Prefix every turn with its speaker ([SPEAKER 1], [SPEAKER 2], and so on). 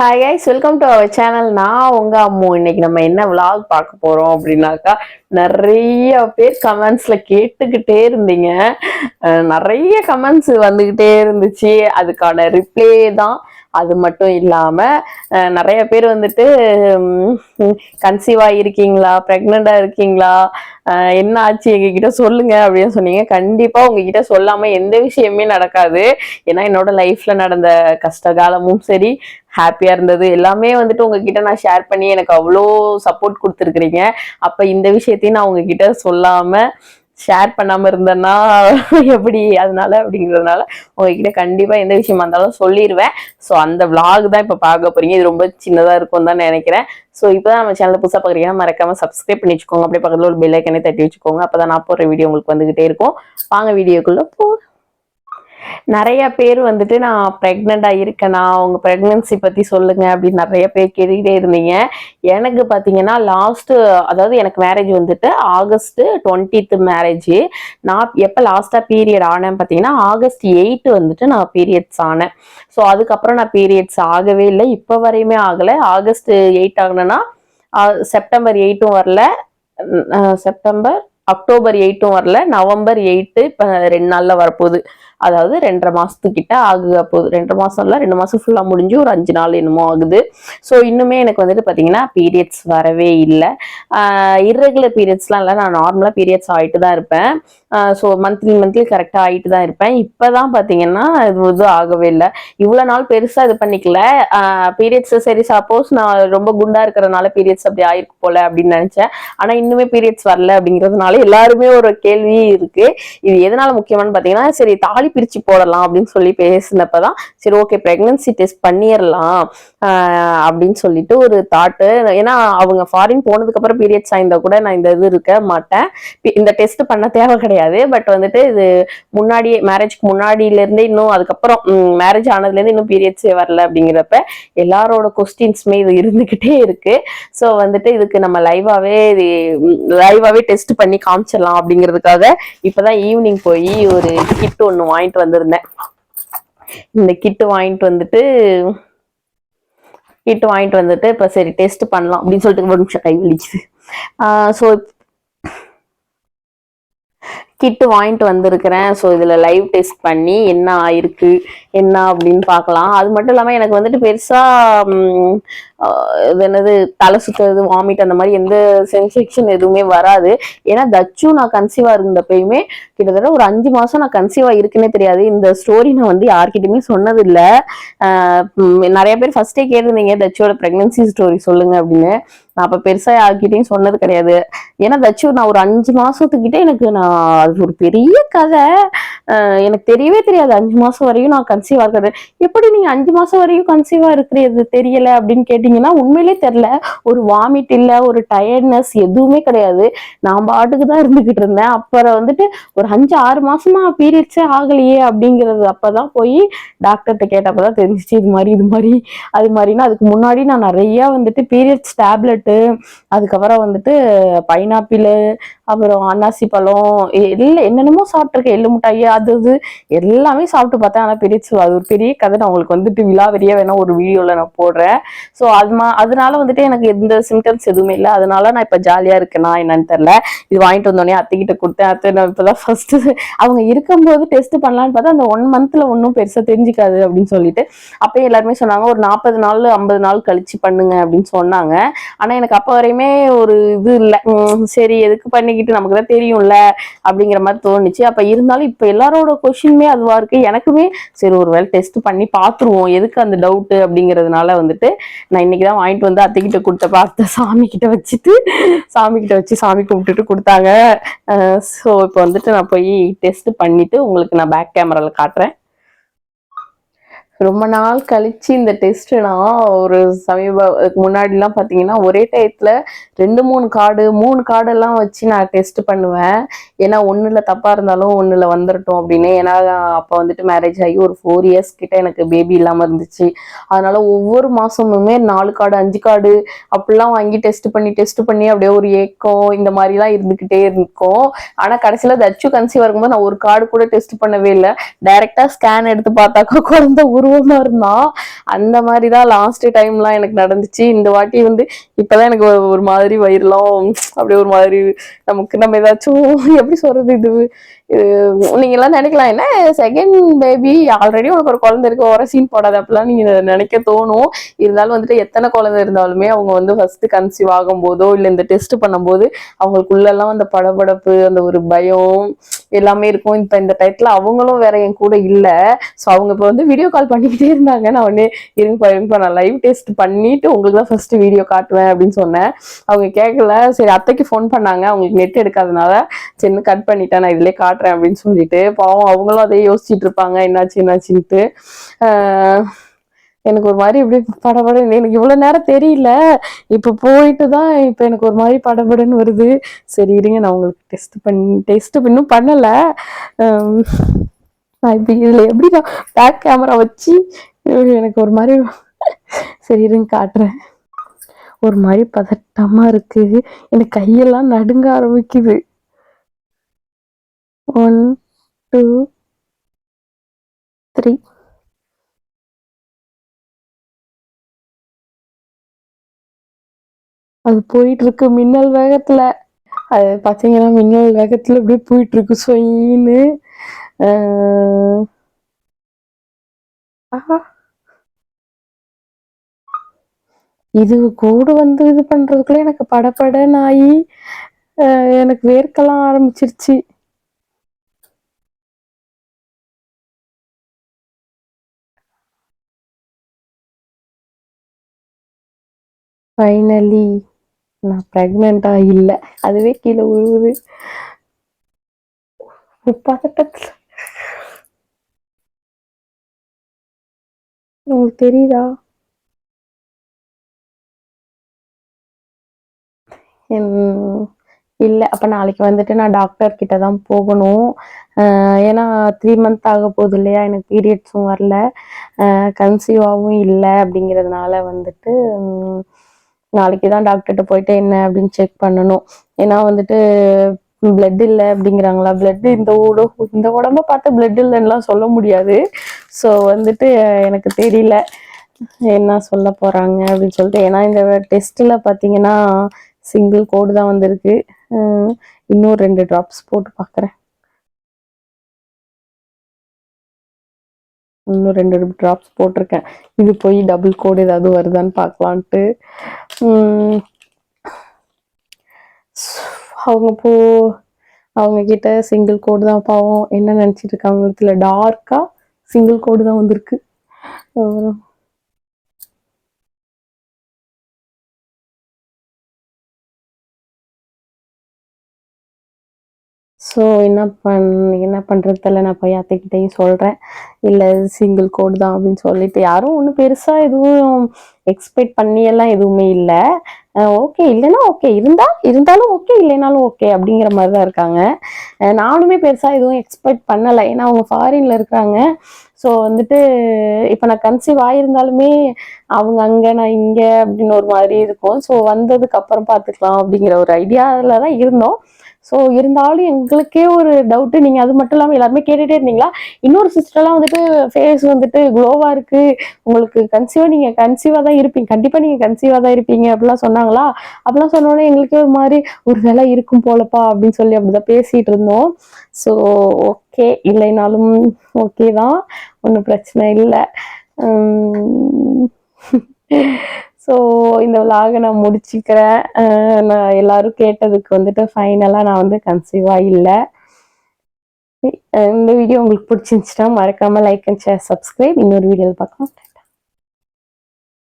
[SPEAKER 1] Hi guys welcome to our channel நான் உங்க அம்மு. இன்னைக்கு நம்ம என்ன vlog பார்க்க போறோம் அப்படின்னாக்கா நிறைய பேர் கமெண்ட்ஸ்ல கேட்டுக்கிட்டே இருந்தீங்க. நிறைய கமெண்ட்ஸ் வந்துகிட்டே இருந்துச்சு. அதுக்கான ரிப்ளே தான் அது மட்டும் இல்லாமல் நிறைய பேர் வந்துட்டு கன்சீவ் இருக்கீங்களா ப்ரெக்னெண்ட்டாக இருக்கீங்களா என்ன ஆச்சு? எங்ககிட்ட சொல்லுங்க அப்படின்னு சொன்னீங்க. கண்டிப்பாக உங்ககிட்ட சொல்லாமல் எந்த விஷயமே நடக்காது. ஏன்னா என்னோட லைஃப்பில் நடந்த கஷ்ட காலமும் சரி ஹாப்பியாக இருந்தது. எல்லாமே வந்துட்டு உங்ககிட்ட நான் ஷேர் பண்ணி எனக்கு அவ்வளோ சப்போர்ட் கொடுத்துருக்குறீங்க. அப்போ இந்த விஷயத்தையும் நான் உங்ககிட்ட சொல்லாமல் ஷேர் பண்ணாம இருந்தேன்னா எப்படி? அதனால அப்படிங்கிறதுனால உங்ககிட்ட கண்டிப்பா எந்த விஷயமா இருந்தாலும் சொல்லிடுவேன் ஸோ அந்த விளாக் தான் இப்போ பார்க்க போறீங்க. இது ரொம்ப சின்னதா இருக்கும் தான் நினைக்கிறேன். ஸோ இப்போதான் நம்ம சேனலில் புதுசாக பார்க்குறீங்கன்னா மறக்காம சப்ஸ்கிரைப் பண்ணி வச்சுக்கோங்க அப்படியே பக்கத்தில் ஒரு பெல் ஐக்கனே தட்டி வச்சுக்கோங்க. அப்பதான் நான் போடுற வீடியோ உங்களுக்கு வந்துகிட்டே இருக்கும். வாங்க வீடியோக்குள்ளே போ நிறைய பேர் வந்துட்டு நான் ப்ரெக்னெண்டா இருக்கேனா அவங்க ப்ரெக்னென்சி பற்றி சொல்லுங்க அப்படின்னு நிறைய பேர் கேட்டுக்கிட்டே இருந்தீங்க. எனக்கு பார்த்தீங்கன்னா லாஸ்ட்டு அதாவது எனக்கு மேரேஜ் வந்துட்டு ஆகஸ்ட் டுவெண்ட்டித்து மேரேஜ் நான் எப்போ லாஸ்ட்டாக பீரியட் ஆனேன் பார்த்தீங்கன்னா ஆகஸ்ட் எயிட் வந்துட்டு நான் பீரியட்ஸ் ஆனேன். ஸோ அதுக்கப்புறம் நான் பீரியட்ஸ் ஆகவே இல்லை. இப்போ வரையுமே ஆகலை. ஆகஸ்ட் எயிட் ஆகணும்னா செப்டம்பர் எயிட்டும் வரல. செப்டம்பர் அக்டோபர் எயிட்டும் வரல. நவம்பர் எயிட்டு இப்போ ரெண்டு நாளில் வரப்போகுது. அதாவது ரெண்டரை மாசத்துக்கிட்ட ஆகுக போகுது ரெண்டரை மாசம் இல்லை ரெண்டு மாசம் ஃபுல்லா முடிஞ்சு ஒரு அஞ்சு நாள் என்னமோ ஆகுது. ஸோ இன்னுமே எனக்கு வந்துட்டு பாத்தீங்கன்னா பீரியட்ஸ் வரவே இல்லை. இர்ரெகுலர் பீரியட்ஸ்லாம் இல்லை. நான் நார்மலா பீரியட்ஸ் ஆயிட்டு தான் இருப்பேன். ஸோ மந்த்லி மந்த்லி கரெக்டாக ஆகிட்டு தான் இருப்பேன். இப்போ தான் பார்த்தீங்கன்னா இது இது ஆகவே இல்லை. இவ்வளோ நாள் பெருசாக இது பண்ணிக்கல. பீரியட்ஸ் சரி சப்போஸ் நான் ரொம்ப குண்டாக இருக்கிறதுனால பீரியட்ஸ் அப்படி ஆயிருக்கு போல அப்படின்னு நினச்சேன். ஆனால் இன்னுமே பீரியட்ஸ் வரல அப்படிங்கிறதுனால எல்லாருமே ஒரு கேள்வி இருக்குது இது எதனால முக்கியமானு பார்த்தீங்கன்னா சரி தாலி பிரிச்சு போடலாம் அப்படின்னு சொல்லி பேசினப்பதான் சரி ஓகே பிரெக்னன்சி டெஸ்ட் பண்ணிடலாம் அப்படின்னு சொல்லிட்டு ஒரு தாட்டு ஏன்னா அவங்க ஃபாரின் போனதுக்கு அப்புறம் பீரியட்ஸ் ஆயிருந்தா கூட நான் இந்த இது இருக்க மாட்டேன். இந்த டெஸ்ட் பண்ண தேவை கிடையாது. பட் வந்துட்டு இது முன்னாடியே மேரேஜ்க்கு முன்னாடியில இருந்தே இன்னும் அதுக்கப்புறம் மேரேஜ் ஆனதுலேருந்து இன்னும் பீரியட்ஸே வரல அப்படிங்கிறப்ப எல்லாரோட கொஸ்டின்ஸுமே இது இருந்துகிட்டே இருக்கு. ஸோ வந்துட்டு இதுக்கு நம்ம லைவாவே இது லைவாவே டெஸ்ட் பண்ணி காமிச்சிடலாம் அப்படிங்கிறதுக்காக இப்போதான் ஈவினிங் போய் ஒரு கிட் ஒன்று வாங்கிட்டு வந்திருந்தேன். இந்த கிட்டு வாங்கிட்டு வந்துட்டு கிட்டு வாங்கிட்டு வந்துட்டு இப்போ சரி டெஸ்ட் பண்ணலாம் அப்படின்னு சொல்லிட்டு ஒரு நிமிஷம் கை வலிக்குது. ஸோ கிட்டு வாங்கிட்டு வந்திருக்கிறேன். ஸோ இதில் லைவ் டெஸ்ட் பண்ணி என்ன ஆயிருக்கு என்ன அப்படின்னு பார்க்கலாம். அது மட்டும் இல்லாமல் எனக்கு வந்துட்டு பெருசாக இது என்னது தலை சுற்றுறது வாமிட் அந்த மாதிரி எந்த சென்சேஷன் எதுவுமே வராது. ஏன்னா தச்சும் நான் கன்சீவாக இருந்தப்பயுமே கிட்டத்தட்ட ஒரு அஞ்சு மாதம் நான் கன்சீவாக இருக்குன்னே தெரியாது. இந்த ஸ்டோரி நான் வந்து யார்கிட்டயுமே சொன்னதில்லை. நிறைய பேர் ஃபர்ஸ்டே கேட்டிருந்தீங்க தச்சோட ப்ரெக்னன்சி ஸ்டோரி சொல்லுங்க அப்படின்னு. நான் அப்போ பெருசாக யார்கிட்டையும் சொன்னது கிடையாது. ஏன்னா தச்சு நான் ஒரு அஞ்சு மாசத்துக்கிட்ட எனக்கு நான் அது ஒரு பெரிய கதை. எனக்கு தெரியவே தெரியாது. அஞ்சு மாசம் வரையும் நான் கன்சீவா இருக்கிறது. எப்படி நீங்கள் அஞ்சு மாசம் வரையும் கன்சீவா இருக்கிறது? தெரியல அப்படின்னு கேட்டீங்கன்னா உண்மையிலே தெரியல. ஒரு வாமிட் இல்ல ஒரு டயர்ட்னஸ் எதுவுமே கிடையாது. நான் பாட்டுக்கு தான் இருந்துகிட்டு இருந்தேன். அப்புறம் வந்துட்டு ஒரு அஞ்சு ஆறு மாசமா பீரியட்ஸே ஆகலையே அப்படிங்கிறது அப்பதான் போய் டாக்டர்கிட்ட கேட்டப்பதான் தெரிஞ்சிச்சு. இது மாதிரி இது மாதிரி அது மாதிரினா அதுக்கு முன்னாடி நான் நிறைய வந்துட்டு பீரியட்ஸ் டேப்லெட் டேப்லெட்டு அதுக்கப்புறம் வந்துட்டு பைனாப்பிள் அப்புறம் அன்னாசி பழம் எல்லாம் என்னென்னமோ சாப்பிட்ருக்கேன் எள்ளு மிட்டாயி அது இது எல்லாமே சாப்பிட்டு பார்த்தேன். ஆனால் பெரிய அது ஒரு பெரிய கதை. நான் உங்களுக்கு வந்துட்டு விழாவரியா வேணா ஒரு வீடியோவில் நான் போடுறேன். ஸோ அது மா அதனால வந்துட்டு எனக்கு எந்த சிம்டம்ஸ் எதுவுமே இல்லை. அதனால நான் இப்போ ஜாலியாக இருக்கேனா என்னன்னு தெரில இது வாங்கிட்டு வந்தோடனே அத்தைக்கிட்ட கொடுத்தேன். அத்தை நான் இப்போதான் ஃபஸ்ட்டு அவங்க இருக்கும்போது டெஸ்ட் பண்ணலான்னு பார்த்தா அந்த ஒன் மந்த்தில் ஒன்றும் பெருசாக தெரிஞ்சுக்காது அப்படின்னு சொல்லிட்டு அப்பயே எல்லாருமே சொன்னாங்க ஒரு நாற்பது நாள் ஐம்பது நாள் கழிச்சு பண்ணுங்க அப்படின்னு சொன்னாங்க. ஆனால் எனக்கு அப்போ வரையுமே ஒரு இது இல்லை. சரி எதுக்கு பண்ணிக்கிட்டு நமக்கு தான் தெரியும்ல அப்படிங்கிற மாதிரி தோணுச்சு. அப்போ இருந்தாலும் இப்போ எல்லாரோட கொஷினுமே அதுவா இருக்கு. எனக்குமே சரி ஒரு வேளை டெஸ்ட் பண்ணி பார்த்துருவோம். எதுக்கு அந்த டவுட்டு அப்படிங்கிறதுனால வந்துட்டு நான் இன்னைக்கு தான் வாங்கிட்டு வந்து அத்தைக்கிட்ட கொடுத்த பார்த்த சாமி கிட்ட வச்சுட்டு சாமி கிட்ட வச்சு சாமி கும்பிட்டுட்டு கொடுத்தாங்க. ஸோ இப்போ வந்துட்டு நான் போய் டெஸ்ட் பண்ணிட்டு உங்களுக்கு நான் பேக் கேமரால காட்டுறேன். ரொம்ப நாள் கழிச்சு இந்த டெஸ்ட் நான் ஒரு சமீப முன்னாடிலாம் பார்த்தீங்கன்னா ஒரே டயத்தில் ரெண்டு மூணு கார்டு மூணு கார்டெல்லாம் வச்சு நான் டெஸ்ட் பண்ணுவேன். ஏன்னா ஒன்றில் தப்பாக இருந்தாலும் ஒன்றில் வந்துடட்டும் அப்படின்னு. ஏன்னா அப்போ வந்துட்டு மேரேஜ் ஆகி ஒரு ஃபோர் இயர்ஸ் கிட்ட எனக்கு பேபி இல்லாமல் இருந்துச்சு. அதனால ஒவ்வொரு மாதமுமே நாலு கார்டு அஞ்சு கார்டு அப்படிலாம் வாங்கி டெஸ்ட் பண்ணி டெஸ்ட் பண்ணி அப்படியே ஒரு ஏக்கம் இந்த மாதிரிலாம் இருந்துக்கிட்டே இருக்கும். ஆனால் கடைசியில் தச்சு கன்சீவ் இருக்கும்போது நான் ஒரு கார்டு கூட டெஸ்ட் பண்ணவே இல்லை. டைரெக்டாக ஸ்கேன் எடுத்து பார்த்தாக்கா குறைந்த உருவம் ஆர்வமா இருந்தா அந்த மாதிரி தான் லாஸ்ட் டைம்லாம் எனக்கு நடந்துச்சு. இந்த வாட்டி வந்து இப்பதான் எனக்கு ஒரு மாதிரி வயிறுலாம் அப்படியே ஒரு மாதிரி நமக்கு நம்ம ஏதாச்சும் எப்படி சொல்றது இது? இது நினைக்கலாம் என்ன செகண்ட் பேபி ஆல்ரெடி உனக்கு ஒரு குழந்தை இருக்கு ஒரு சீன் போடாது அப்படிலாம் நீங்க நினைக்க தோணும். இருந்தாலும் வந்துட்டு எத்தனை குழந்தை இருந்தாலுமே அவங்க வந்து ஃபர்ஸ்ட் கன்சீவ் ஆகும் போதோ இல்லை இந்த டெஸ்ட் பண்ணும்போது அவங்களுக்குள்ளெல்லாம் அந்த படபடப்பு அந்த ஒரு பயம் எல்லாமே இருக்கும். இப்ப இந்த டயத்துல அவங்களும் வேற என் கூட இல்லை. ஸோ அவங்க இப்போ வந்து வீடியோ கால் பண்ணிக்கிட்டே இருந்தாங்க. நான் உடனே இருங்கப்பா இருங்கப்பா நான் லைவ் டெஸ்ட் பண்ணிட்டு உங்களுக்கு தான் ஃபர்ஸ்ட் வீடியோ காட்டுவேன் அப்படின்னு சொன்னேன். அவங்க கேட்கல சரி அத்தைக்கு ஃபோன் பண்ணாங்க. அவங்களுக்கு நெட் எடுக்காதனால சின்ன கட் பண்ணிட்டேன். நான் இதுலயே காட்டுறேன் அப்படின்னு சொல்லிட்டு பாவம் அவங்களும் அதே யோசிச்சுட்டு இருப்பாங்க. என்னாச்சு என்னாச்சுன்ட்டு. எனக்கு ஒரு மாதிரி இப்படி படபடன்னு எனக்கு இவ்வளோ நேரம் தெரியல. இப்போ போயிட்டு தான் இப்போ எனக்கு ஒரு மாதிரி படபடன்னு வருது. சரி இருங்க. நான் உங்களுக்கு டெஸ்ட் பண்ணி டெஸ்ட் இன்னும் பண்ணலை. நான் இப்போ இதில் எப்படி நான் பேக் கேமரா வச்சு எனக்கு ஒரு மாதிரி சரி இருங்க காட்டுறேன். ஒரு மாதிரி பதட்டமாக இருக்குது எனக்கு கையெல்லாம் நடுங்க ஆரம்பிக்குது. ஒன் டூ த்ரீ அது போயிட்டு இருக்கு மின்னல் வேகத்துல. அது பாத்தீங்கன்னா மின்னல் வேகத்துல அப்படியே போயிட்டு இருக்கு சொயின்னு ஆஹ். இது கூட வந்து இது பண்றதுக்குள்ள எனக்கு படப்பட ஆகி எனக்கு வேர்க்கலாம் ஆரம்பிச்சிருச்சு. ஃபைனலி நான் ப்ரெக்னெண்டா இல்லை. அதுவே கீழே விழுவுது. பதட்டத்துல. உங்களுக்கு தெரியுதா? இல்லை. அப்போ நாளைக்கு வந்துட்டு நான் டாக்டர் கிட்ட தான் போகணும். ஏன்னா த்ரீ மந்த் ஆக போகுது இல்லையா? எனக்கு பீரியட்ஸும் வரல. கன்சீவாகவும் இல்லை அப்படிங்கிறதுனால வந்துட்டு நாளைக்கு தான் டாக்டர்கிட்ட போயிட்டு என்ன அப்படின்னு செக் பண்ணணும். ஏன்னா வந்துட்டு பிளட் இல்லை அப்படிங்கிறாங்களா? பிளட் இந்த உட இந்த உடம்ப பார்த்து பிளட் இல்லைன்னுலாம் சொல்ல முடியாது. ஸோ வந்துட்டு எனக்கு தெரியல என்ன சொல்ல போகிறாங்க அப்படின்னு சொல்லிட்டு. ஏன்னா இந்த டெஸ்ட்டில் பார்த்தீங்கன்னா சிங்கிள் கோடு தான் வந்திருக்கு. இன்னும் ரெண்டு ட்ராப்ஸ் போட்டு பார்க்குறேன். இன்னும் ரெண்டு ட்ராப்ஸ் போட்டிருக்கேன். இது போய் டபுள் கோடு ஏதாவது வருதான்னு பார்க்கலான்ட்டு. அவங்க போ அவங்க கிட்ட சிங்கிள் கோடு தான் பாவம். என்ன நினச்சிட்டு இருக்காங்க இதில் டார்க்காக சிங்கிள் கோடு தான் வந்திருக்கு. அப்புறம் ஸோ என்ன பண் என்ன பண்ணுறது தெரியல நான் போய் அத்தைக்கிட்டையும் சொல்கிறேன் இல்லை சிங்கிள் கோட் தான் அப்படின்னு சொல்லிட்டு யாரும் ஒன்றும் பெருசாக எதுவும் எக்ஸ்பெக்ட் பண்ணியெல்லாம் எதுவுமே இல்லை. ஓகே இல்லைன்னா ஓகே இருந்தால் இருந்தாலும் ஓகே இல்லைனாலும் ஓகே அப்படிங்கிற மாதிரி தான் இருக்காங்க. நானுமே பெருசாக எதுவும் எக்ஸ்பெக்ட் பண்ணலை. ஏன்னா அவங்க ஃபாரினில் இருக்கிறாங்க ஸோ வந்துட்டு இப்போ நான் கன்சீவ் ஆகியிருந்தாலுமே அவங்க அங்கே நான் இங்கே அப்படின்னு ஒரு மாதிரி இருக்கும். ஸோ வந்ததுக்கு அப்புறம் பார்த்துக்கலாம் அப்படிங்கிற ஒரு ஐடியாவில் தான் இருந்தோம். ஸோ இருந்தாலும் எங்களுக்கே ஒரு டவுட்டு நீங்கள் அது மட்டும் இல்லாமல் எல்லாருமே கேட்டுகிட்டே இருந்தீங்களா? இன்னொரு சிஸ்டர்லாம் வந்துட்டு ஃபேஸ் வந்துட்டு க்ளோவாக இருக்குது உங்களுக்கு கன்சீவாக நீங்கள் கன்சீவாக தான் இருப்பீங்க. கண்டிப்பாக நீங்கள் கன்சீவாக தான் இருப்பீங்க அப்படிலாம் சொன்னாங்களா? அப்படிலாம் சொன்னோடனே எங்களுக்கே ஒரு மாதிரி ஒரு வேலை இருக்கும் போலப்பா அப்படின்னு சொல்லி அப்படிதான் பேசிகிட்டு இருந்தோம். ஸோ ஓகே இல்லைனாலும் ஓகே தான். ஒன்றும் பிரச்சனை இல்லை. ஸோ இந்த விலாகை நான் முடிச்சுக்கிறேன். நான் எல்லாரும் கேட்டதுக்கு வந்துட்டு ஃபைனலாக நான் வந்து கன்சீவாக இல்லை. இந்த வீடியோ உங்களுக்கு பிடிச்சிருந்துச்சுன்னா மறக்காமல் லைக் அண்ட் ஷேர் சப்ஸ்கிரைப் இன்னொரு வீடியோவில் பார்க்கலாம்.